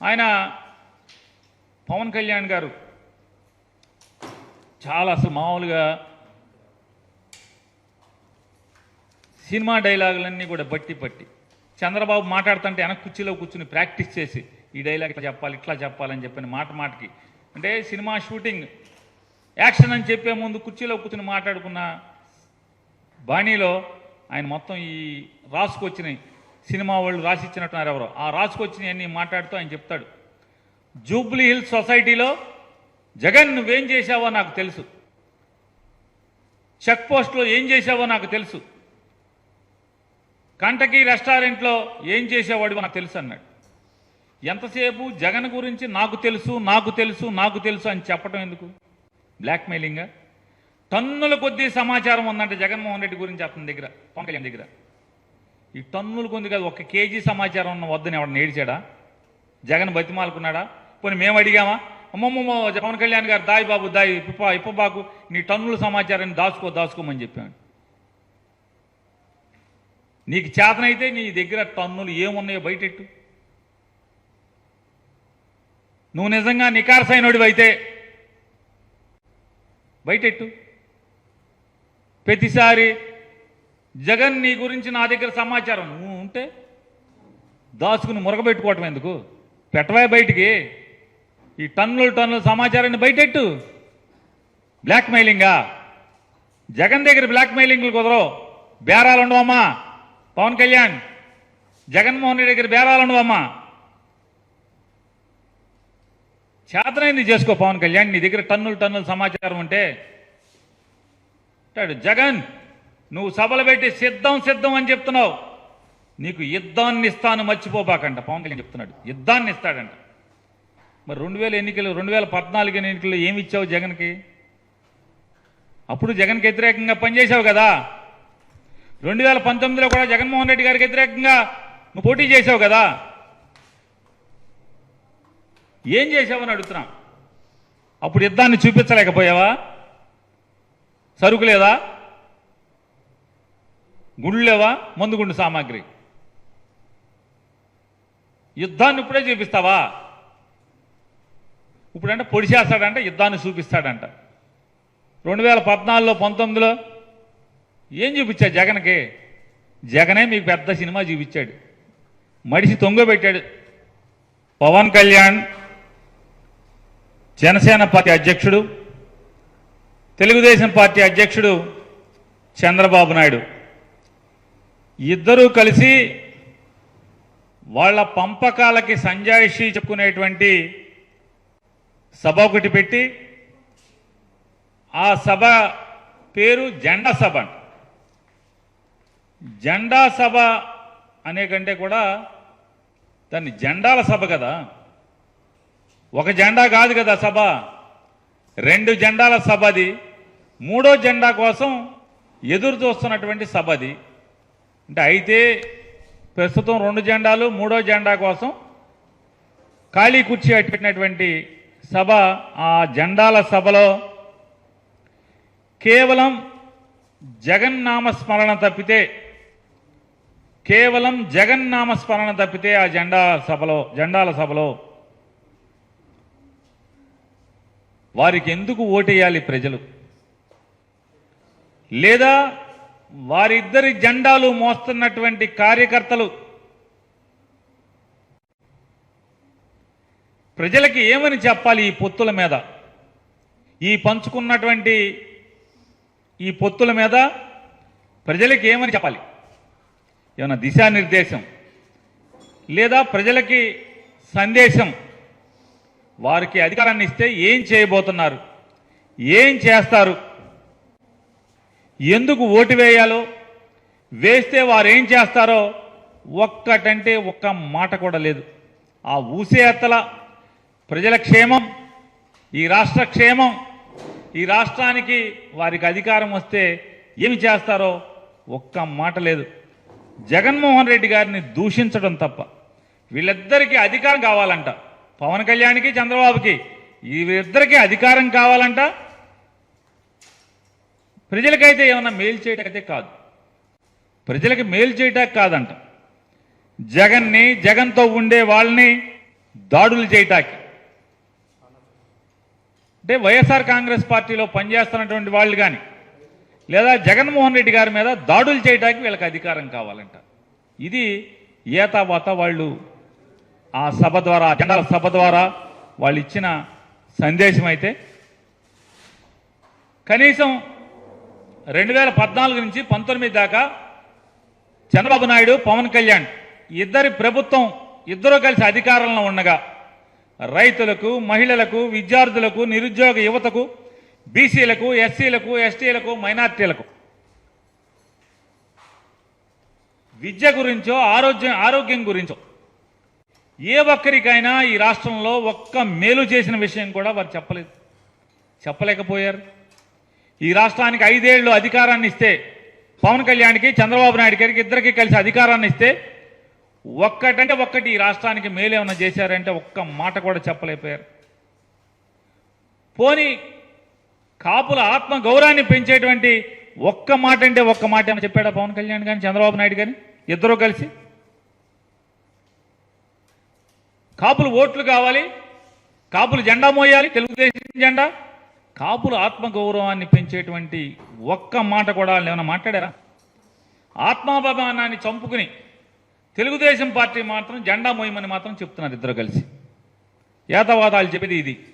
ఆయన పవన్ కళ్యాణ్ గారు చాలా అసలు మామూలుగా సినిమా డైలాగులన్నీ కూడా బట్టి పట్టి చంద్రబాబు మాట్లాడుతుంటే వెనక కుర్చీలో కూర్చుని ప్రాక్టీస్ చేసి ఈ డైలాగ్ ఇట్లా చెప్పాలి ఇట్లా చెప్పాలని చెప్పిన మాట మాటకి. అంటే సినిమా షూటింగ్ యాక్షన్ అని చెప్పే ముందు కుర్చీలో కూర్చుని మాట్లాడుకున్న బాణీలో ఆయన మొత్తం ఈ రాసుకొచ్చినాయి. సినిమా వాళ్ళు రాసిచ్చినట్టున్నారు ఎవరో. ఆ రాసుకొచ్చినవి అన్నీ మాట్లాడుతూ ఆయన చెప్తాడు. జూబ్లీ హిల్స్ సొసైటీలో జగన్ నువ్వేం చేశావో నాకు తెలుసు. చెక్ పోస్ట్లో ఏం చేశావో నాకు తెలుసు. కంటకి రెస్టారెంట్లో ఏం చేసేవాడు నాకు తెలుసు అన్నాడు. ఎంతసేపు జగన్ గురించి నాకు తెలుసు నాకు తెలుసు నాకు తెలుసు అని చెప్పడం ఎందుకు? బ్లాక్మెయిలింగా? టన్నుల కొద్దీ సమాచారం ఉందంటే జగన్మోహన్ రెడ్డి గురించి అతని దగ్గర పవన్ కళ్యాణ్ దగ్గర. ఈ టన్నులు కొంది కాదు ఒక కేజీ సమాచారం ఉన్న వద్దని ఎవడు ఏడిచాడా? జగన్ బతిమాలుకున్నాడా? పోనీ మేము అడిగామా? అమ్మమ్మమ్మ పవన్ కళ్యాణ్ గారు దాయి బాబు దాయి ఇప్ప ఇప్పబాకు నీ టన్నుల సమాచారాన్ని దాచుకో దాచుకోమని చెప్పాను నీకు చేతనైతే నీ దగ్గర టన్నులు ఏమున్నాయో బయటెట్టు. నువ్వు నిజంగా నికార్సైనడివి అయితే బయటెట్టు. ప్రతిసారి జగన్ నీ గురించి నా దగ్గర సమాచారం. నువ్వు ఉంటే దాచుకుని మురగబెట్టుకోవటం ఎందుకు? పెట్టవే బయటికి? ఈ టన్నులు టన్నుల సమాచారాన్ని బయటెట్టు. బ్లాక్మెయిలింగా. జగన్ దగ్గర బ్లాక్మెయిలింగ్లు కుదరవు. బేరాలు ఉండవమ్మా. పవన్ కళ్యాణ్. జగన్మోహన్ రెడ్డి దగ్గర బేరాలు ఉండవమ్మా. చేతనైంది చేసుకో పవన్ కళ్యాణ్. నీ దగ్గర టన్నులు టన్నుల సమాచారం ఉంటే. జగన్ నువ్వు సభలు పెట్టి సిద్ధం సిద్ధం అని చెప్తున్నావు. నీకు యుద్ధాన్ని ఇస్తాను మర్చిపోబాకంట. పవన్ కళ్యాణ్ చెప్తున్నాడు. యుద్ధాన్ని ఇస్తాడంట. మరి రెండు వేల ఎన్నికలు రెండు వేల పద్నాలుగు ఎన్నికల్లో ఏమి ఇచ్చావు జగన్కి? అప్పుడు జగన్కి వ్యతిరేకంగా పనిచేసావు కదా. రెండు వేల పంతొమ్మిదిలో కూడా జగన్మోహన్ రెడ్డి గారికి వ్యతిరేకంగా నువ్వు పోటీ చేసావు కదా. ఏం చేసావని అడుగుతున్నా. అప్పుడు యుద్ధాన్ని చూపించలేకపోయావా? సరుకు లేదా గుళ్ళేవా? మందుగుండు మందు గుండు సామాగ్రి. యుద్ధాన్ని ఇప్పుడే చూపిస్తావా? ఇప్పుడంటే పొడిచేస్తాడంట యుద్ధాన్ని చూపిస్తాడంట. రెండు వేల పద్నాలుగులో పంతొమ్మిదిలో ఏం చూపించాడు జగన్కి? జగనే మీకు పెద్ద సినిమా చూపించాడు. మడిసి తొంగబెట్టాడు పవన్ కళ్యాణ్ జనసేన పార్టీ అధ్యక్షుడు తెలుగుదేశం పార్టీ అధ్యక్షుడు చంద్రబాబు నాయుడు. ఇద్దరూ కలిసి వాళ్ళ పంపకాలకి సంజాయిషి చెప్పుకునేటువంటి సభ ఒకటి పెట్టి ఆ సభ పేరు జెండా సభ అంట. జెండా సభ అనే కంటే కూడా దాన్ని జెండాల సభ కదా. ఒక జెండా కాదు కదా సభ. రెండు జెండాల సభది. మూడో జెండా కోసం ఎదురు చూస్తున్నటువంటి సభది. అంటే అయితే ప్రస్తుతం రెండు జెండాలు మూడో జెండా కోసం ఖాళీ కుర్చీ పెట్టినటువంటి సభ ఆ జెండాల సభలో కేవలం జగన్నామస్మరణ తప్పితే కేవలం జగన్నామస్మరణ తప్పితే ఆ జెండా సభలో జెండాల సభలో వారికి ఎందుకు ఓటేయాలి ప్రజలు? లేదా వారిద్దరి జెండాలు మోస్తున్నటువంటి కార్యకర్తలు. ప్రజలకి ఏమని చెప్పాలి ఈ పొత్తుల మీద? ఈ పంచుకున్నటువంటి ఈ పొత్తుల మీద ప్రజలకి ఏమని చెప్పాలి? ఏమైనా దిశానిర్దేశం? లేదా ప్రజలకి సందేశం? వారికి అధికారాన్ని ఇస్తే ఏం చేయబోతున్నారు? ఏం చేస్తారు? ఎందుకు ఓటు వేయాలో? వేస్తే వారేం చేస్తారో? ఒక్కటంటే ఒక్క మాట కూడా లేదు. ఆ ఊసే ఎత్తల ప్రజల క్షేమం ఈ రాష్ట్ర క్షేమం ఈ రాష్ట్రానికి వారికి అధికారం వస్తే ఏమి చేస్తారో ఒక్క మాట లేదు. జగన్మోహన్ రెడ్డి గారిని దూషించడం తప్ప వీళ్ళిద్దరికీ అధికారం కావాలంట. పవన్ కళ్యాణ్కి చంద్రబాబుకి వీరిద్దరికీ అధికారం కావాలంట. ప్రజలకైతే ఏమన్నా మేలు చేయటకైతే కాదు. ప్రజలకి మేలు చేయటానికి కాదంట. జగన్ని జగన్తో ఉండే వాళ్ళని దాడులు చేయటానికి. అంటే వైఎస్ఆర్ కాంగ్రెస్ పార్టీలో పనిచేస్తున్నటువంటి వాళ్ళు కానీ లేదా జగన్మోహన్ రెడ్డి గారి మీద దాడులు చేయడానికి వీళ్ళకి అధికారం కావాలంట. ఇది ఏతావాత వాళ్ళు ఆ సభ ద్వారా జనరల్ సభ ద్వారా వాళ్ళు ఇచ్చిన సందేశం అయితే కనీసం రెండు వేల పద్నాలుగు నుంచి పంతొమ్మిది దాకా చంద్రబాబు నాయుడు పవన్ కళ్యాణ్ ఇద్దరి ప్రభుత్వం ఇద్దరు కలిసి అధికారంలో ఉండగా రైతులకు మహిళలకు విద్యార్థులకు నిరుద్యోగ యువతకు బీసీలకు ఎస్సీలకు ఎస్టీలకు మైనార్టీలకు. విద్య గురించో ఆరోగ్యం ఆరోగ్యం గురించో ఏ ఒక్కరికైనా ఈ రాష్ట్రంలో ఒక్క మేలు చేసిన విషయం కూడా వారు చెప్పలేదు. చెప్పలేకపోయారు. ఈ రాష్ట్రానికి ఐదేళ్ళు అధికారాన్ని ఇస్తే పవన్ కళ్యాణ్కి చంద్రబాబు నాయుడు గారికి ఇద్దరికి కలిసి అధికారాన్ని ఇస్తే ఒక్కటంటే ఒక్కటి ఈ రాష్ట్రానికి మేలేమన్నా చేశారంటే ఒక్క మాట కూడా చెప్పలేకపోయారు. పోని కాపుల ఆత్మ గౌరవాన్ని పెంచేటువంటి ఒక్క మాట అంటే ఒక్క మాట ఏమైనా చెప్పాడా పవన్ కళ్యాణ్ కానీ చంద్రబాబు నాయుడు కానీ ఇద్దరూ కలిసి? కాపులు ఓట్లు కావాలి కాపులు జెండా మోయాలి తెలుగుదేశం జెండా? కాపుల ఆత్మగౌరవాన్ని పెంచేటువంటి ఒక్క మాట కూడా వాళ్ళు ఏమైనా మాట్లాడారా? ఆత్మాభిమానాన్ని చంపుకుని తెలుగుదేశం పార్టీ మాత్రం జెండా మోయమని మాత్రం చెప్తున్నారు ఇద్దరు కలిసి. ఏతవాదాలు చెప్పేది ఇది.